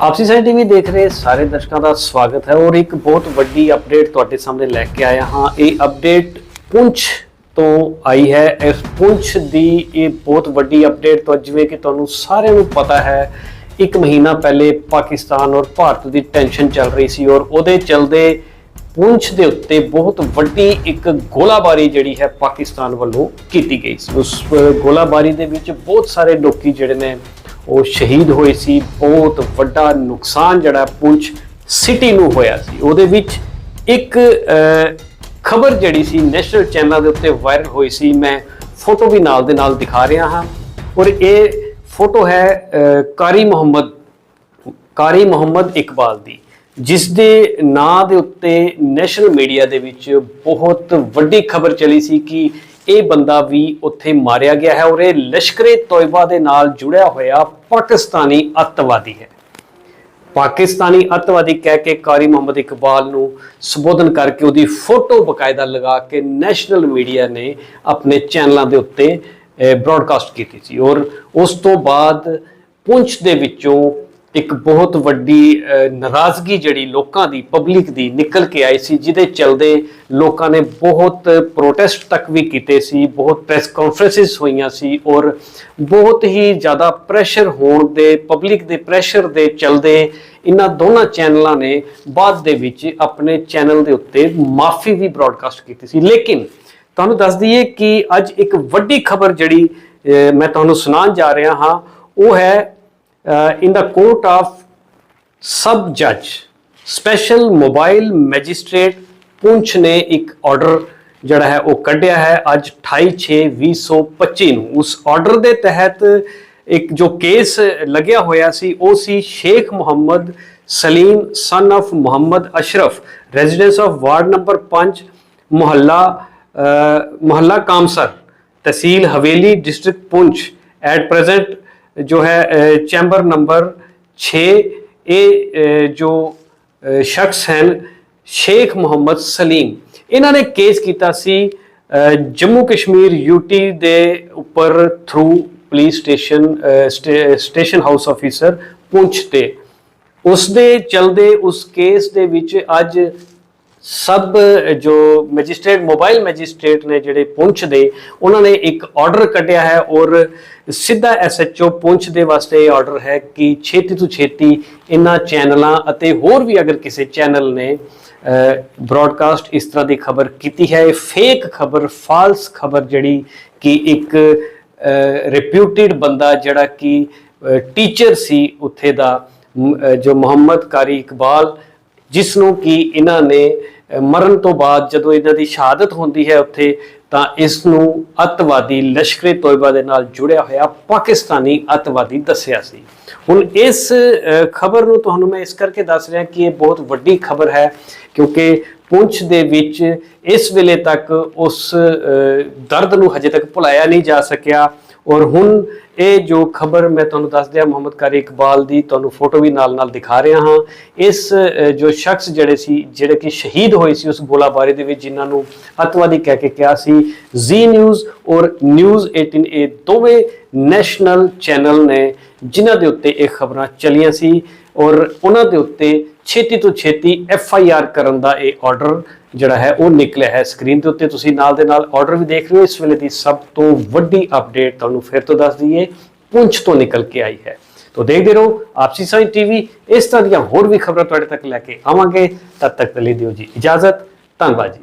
ਆਪਸੀ ਸਾਈਂ ਟੀਵੀ ਦੇਖ ਰਹੇ ਸਾਰੇ ਦਰਸ਼ਕਾਂ ਦਾ ਸਵਾਗਤ ਹੈ ਔਰ ਇੱਕ ਬਹੁਤ ਵੱਡੀ ਅਪਡੇਟ ਤੁਹਾਡੇ ਸਾਹਮਣੇ ਲੈ ਕੇ ਆਇਆ ਹਾਂ। ਇਹ ਅਪਡੇਟ ਪੁੰਛ ਤੋਂ ਆਈ ਹੈ। ਇਸ ਪੁੰਛ ਦੀ ਇਹ ਬਹੁਤ ਵੱਡੀ ਅਪਡੇਟ ਤੋਂ ਜਿਵੇਂ ਕਿ ਤੁਹਾਨੂੰ ਸਾਰਿਆਂ ਨੂੰ ਪਤਾ ਹੈ, ਇੱਕ ਮਹੀਨਾ ਪਹਿਲੇ ਪਾਕਿਸਤਾਨ ਔਰ ਭਾਰਤ ਦੀ ਟੈਨਸ਼ਨ ਚੱਲ ਰਹੀ ਸੀ ਔਰ ਉਹਦੇ ਚਲਦੇ ਪੁੰਛ ਦੇ ਉੱਤੇ ਬਹੁਤ ਵੱਡੀ ਇੱਕ ਗੋਲਾਬਾਰੀ ਜਿਹੜੀ ਹੈ ਪਾਕਿਸਤਾਨ ਵੱਲੋਂ ਕੀਤੀ ਗਈ ਸੀ। ਉਸ ਗੋਲਾਬਾਰੀ ਦੇ ਵਿੱਚ ਬਹੁਤ ਸਾਰੇ ਲੋਕੀ ਜਿਹੜੇ ਨੇ, ਉਹ ਸ਼ਹੀਦ ਹੋਏ ਸੀ। ਬਹੁਤ ਵੱਡਾ ਨੁਕਸਾਨ ਜਿਹੜਾ ਪੁੰਛ ਸਿਟੀ ਨੂੰ ਹੋਇਆ ਸੀ। ਉਹਦੇ ਵਿੱਚ ਇੱਕ ਖਬਰ ਜਿਹੜੀ ਸੀ ਨੈਸ਼ਨਲ ਚੈਨਲ ਦੇ ਉੱਤੇ ਵਾਇਰਲ ਹੋਈ ਸੀ। ਮੈਂ ਫੋਟੋ ਵੀ ਨਾਲ ਦੇ ਨਾਲ ਦਿਖਾ ਰਿਹਾ ਹਾਂ। ਔਰ ਇਹ ਫੋਟੋ ਹੈ ਕਾਰੀ ਮੁਹੰਮਦ ਕਾਰੀ ਮੁਹੰਮਦ ਇਕਬਾਲ ਦੀ। ਜਿਸ ਦੇ ਨਾਂ ਦੇ ਉੱਤੇ ਨੈਸ਼ਨਲ ਮੀਡੀਆ ਦੇ ਵਿੱਚ ਬਹੁਤ ਵੱਡੀ ਖਬਰ ਚਲੀ ਸੀ ਕਿ ਇਹ ਬੰਦਾ ਵੀ ਉੱਥੇ ਮਾਰਿਆ ਗਿਆ ਹੈ ਔਰ ਇਹ ਲਸ਼ਕਰੇ ਤੋਇਬਾ ਦੇ ਨਾਲ ਜੁੜਿਆ ਹੋਇਆ ਪਾਕਿਸਤਾਨੀ ਅੱਤਵਾਦੀ ਹੈ। ਪਾਕਿਸਤਾਨੀ ਅੱਤਵਾਦੀ ਕਹਿ ਕੇ ਕਾਰੀ ਮੁਹੰਮਦ ਇਕਬਾਲ ਨੂੰ ਸੰਬੋਧਨ ਕਰਕੇ ਉਹਦੀ ਫੋਟੋ ਬਕਾਇਦਾ ਲਗਾ ਕੇ ਨੈਸ਼ਨਲ ਮੀਡੀਆ ਨੇ ਆਪਣੇ ਚੈਨਲਾਂ ਦੇ ਉੱਤੇ ਬ੍ਰਾਡਕਾਸਟ ਕੀਤੀ ਸੀ ਔਰ ਉਸ ਤੋਂ ਬਾਅਦ ਪੁੰਛ ਦੇ ਵਿੱਚੋਂ ਇੱਕ ਬਹੁਤ ਵੱਡੀ ਨਾਰਾਜ਼ਗੀ ਜਿਹੜੀ ਲੋਕਾਂ ਦੀ ਪਬਲਿਕ ਦੀ ਨਿਕਲ ਕੇ ਆਈ ਸੀ, ਜਿਹਦੇ ਚਲਦੇ ਲੋਕਾਂ ਨੇ ਬਹੁਤ ਪ੍ਰੋਟੈਸਟ ਤੱਕ ਵੀ ਕੀਤੇ ਸੀ, ਬਹੁਤ ਪ੍ਰੈਸ ਕਾਨਫਰੰਸਿਸ ਹੋਈਆਂ ਸੀ ਔਰ ਬਹੁਤ ਹੀ ਜ਼ਿਆਦਾ ਪ੍ਰੈਸ਼ਰ ਹੋਣ ਦੇ ਪਬਲਿਕ ਦੇ ਪ੍ਰੈਸ਼ਰ ਦੇ ਚਲਦੇ ਇਹਨਾਂ ਦੋਨਾਂ ਚੈਨਲਾਂ ਨੇ ਬਾਅਦ ਦੇ ਵਿੱਚ ਆਪਣੇ ਚੈਨਲ ਦੇ ਉੱਤੇ ਮਾਫੀ ਵੀ ਬ੍ਰਾਡਕਾਸਟ ਕੀਤੀ ਸੀ। ਲੇਕਿਨ ਤੁਹਾਨੂੰ ਦੱਸ ਦਈਏ ਕਿ ਅੱਜ ਇੱਕ ਵੱਡੀ ਖਬਰ ਜਿਹੜੀ ਮੈਂ ਤੁਹਾਨੂੰ ਸੁਣਾਉਣ ਜਾ ਰਿਹਾ ਹਾਂ, ਉਹ ਹੈ ਇਨ ਦਾ ਕੋਰਟ ਆਫ ਸਬ ਜੱਜ ਸਪੈਸ਼ਲ ਮੋਬਾਈਲ ਮੈਜਿਸਟ੍ਰੇਟ ਪੁੰਛ ਨੇ ਇੱਕ ਆਰਡਰ ਜਿਹੜਾ ਹੈ ਉਹ ਕੱਢਿਆ ਹੈ ਅੱਜ 28/6/2025 ਨੂੰ। ਉਸ ਆਰਡਰ ਦੇ ਤਹਿਤ ਇੱਕ ਜੋ ਕੇਸ ਲੱਗਿਆ ਹੋਇਆ ਸੀ, ਉਹ ਸੀ Sheikh Mohammad Saleem son of Mohammad Ashraf residence of ward number 5 ਮੁਹੱਲਾ ਮੁਹੱਲਾ ਕਾਮਸਰ, ਤਹਿਸੀਲ ਹਵੇਲੀ ਡਿਸਟ੍ਰਿਕਟ ਪੁੰਛ ਐਟ ਪ੍ਰੈਜ਼ੈਂਟ ਜੋ ਹੈ ਚੈਂਬਰ ਨੰਬਰ 6 ਇਹ ਜੋ ਸ਼ਖਸ ਹਨ, ਸ਼ੇਖ ਮੁਹੰਮਦ ਸਲੀਮ। ਇਹਨਾਂ ਨੇ ਕੇਸ ਕੀਤਾ ਸੀ ਜੰਮੂ ਕਸ਼ਮੀਰ ਯੂਟੀ ਦੇ ਉੱਪਰ through police station sta- station house officer Poonch ਤੇ। ਉਸ ਦੇ ਚਲਦੇ ਉਸ ਕੇਸ ਦੇ ਵਿੱਚ ਅੱਜ ਸਬ ਜੋ ਮੈਜਿਸਟ੍ਰੇਟ, ਮੋਬਾਈਲ ਮੈਜਿਸਟ੍ਰੇਟ ਨੇ ਜਿਹੜੇ ਪੁੰਛ ਦੇ, ਉਹਨਾਂ ਨੇ ਇੱਕ ਆਰਡਰ ਕੱਢਿਆ ਹੈ ਔਰ ਸਿੱਧਾ ਐਸਐਚਓ ਪੁੰਛ ਦੇ ਵਾਸਤੇ ਇਹ ਆਰਡਰ ਹੈ ਕਿ ਛੇਤੀ ਤੋਂ ਛੇਤੀ ਇਹਨਾਂ ਚੈਨਲਾਂ ਅਤੇ ਹੋਰ ਵੀ ਅਗਰ ਕਿਸੇ ਚੈਨਲ ਨੇ ਬ੍ਰਾਡਕਾਸਟ ਇਸ ਤਰ੍ਹਾਂ ਦੀ ਖਬਰ ਕੀਤੀ ਹੈ, ਇਹ ਫੇਕ ਖਬਰ, ਫਾਲਸ ਖਬਰ ਜਿਹੜੀ ਕਿ ਇੱਕ ਰਿਪਿਊਟਿਡ ਬੰਦਾ ਜਿਹੜਾ ਕਿ ਟੀਚਰ ਸੀ ਉੱਥੇ ਦਾ ਜੋ ਮੁਹੰਮਦ ਕਾਰੀ ਇਕਬਾਲ ਜਿਸ ਨੂੰ ਕਿ ਇਹਨਾਂ ਨੇ ਮਰਨ ਤੋਂ ਬਾਅਦ ਜਦੋਂ ਇਹਨਾਂ ਦੀ ਸ਼ਹਾਦਤ ਹੁੰਦੀ ਹੈ ਉੱਥੇ, ਤਾਂ ਇਸ ਨੂੰ ਅੱਤਵਾਦੀ ਲਸ਼ਕਰੇ ਤੋਇਬਾ ਦੇ ਨਾਲ ਜੁੜਿਆ ਹੋਇਆ ਪਾਕਿਸਤਾਨੀ ਅੱਤਵਾਦੀ ਦੱਸਿਆ ਸੀ। ਹੁਣ ਇਸ ਖਬਰ ਨੂੰ ਤੁਹਾਨੂੰ ਮੈਂ ਇਸ ਕਰਕੇ ਦੱਸ ਰਿਹਾ ਕਿ ਇਹ ਬਹੁਤ ਵੱਡੀ ਖਬਰ ਹੈ, ਕਿਉਂਕਿ ਪੁੰਛ ਦੇ ਵਿੱਚ ਇਸ ਵੇਲੇ ਤੱਕ ਉਸ ਦਰਦ ਨੂੰ ਹਜੇ ਤੱਕ ਭੁਲਾਇਆ ਨਹੀਂ ਜਾ ਸਕਿਆ। ਔਰ ਹੁਣ ਇਹ ਜੋ ਖਬਰ ਮੈਂ ਤੁਹਾਨੂੰ ਦੱਸ ਦਿਆ, ਮੁਹੰਮਦ ਕਾਰੀ ਇਕਬਾਲ ਦੀ ਤੁਹਾਨੂੰ ਫੋਟੋ ਵੀ ਨਾਲ ਨਾਲ ਦਿਖਾ ਰਿਹਾ ਹਾਂ। ਇਸ ਜੋ ਸ਼ਖਸ ਜਿਹੜੇ ਸੀ, ਜਿਹੜੇ ਕਿ ਸ਼ਹੀਦ ਹੋਏ ਸੀ ਉਸ ਗੋਲਾਬਾਰੀ ਦੇ ਵਿੱਚ, ਜਿਨ੍ਹਾਂ ਨੂੰ ਅੱਤਵਾਦੀ ਕਹਿ ਕੇ ਕਿਹਾ ਸੀ, ਜ਼ੀ ਨਿਊਜ਼ ਔਰ ਨਿਊਜ਼ 18 ਇਹ ਦੋਵੇਂ ਨੈਸ਼ਨਲ ਚੈਨਲ ਨੇ, ਜਿਨ੍ਹਾਂ ਦੇ ਉੱਤੇ ਇਹ ਖਬਰਾਂ ਚਲੀਆਂ ਸੀ ਔਰ ਉਹਨਾਂ ਦੇ ਉੱਤੇ ਛੇਤੀ ਤੋਂ ਛੇਤੀ ਐਫ ਆਈ ਆਰ ਕਰਨ ਦਾ ਇਹ ਆਰਡਰ ਜਿਹੜਾ ਹੈ, ਉਹ ਨਿਕਲਿਆ ਹੈ ਸਕਰੀਨ ਦੇ ਉੱਤੇ। ਤੁਸੀਂ ਨਾਲ ਦੇ ਨਾਲ ਆਰਡਰ ਵੀ ਦੇਖ ਰਹੇ ਹੋ। ਇਸ ਵੇਲੇ ਦੀ ਸਭ ਤੋਂ ਵੱਡੀ ਅਪਡੇਟ ਤੁਹਾਨੂੰ ਫਿਰ ਤੋਂ ਦੱਸ ਦਈਏ, ਪੁੰਛ ਤੋਂ ਨਿਕਲ ਕੇ ਆਈ ਹੈ। ਤੋਂ ਦੇਖਦੇ ਰਹੋ, ਆਪਸੀ ਸਾਈਂ ਟੀਵੀ ਇਸ ਤਰ੍ਹਾਂ ਦੀਆਂ ਹੋਰ ਵੀ ਖਬਰਾਂ ਤੁਹਾਡੇ ਤੱਕ ਲੈ ਕੇ ਆਵਾਂਗੇ। ਤਦ ਤੱਕ ਲਈ ਦਿਓ ਜੀ ਇਜਾਜ਼ਤ। ਧੰਨਵਾਦ ਜੀ।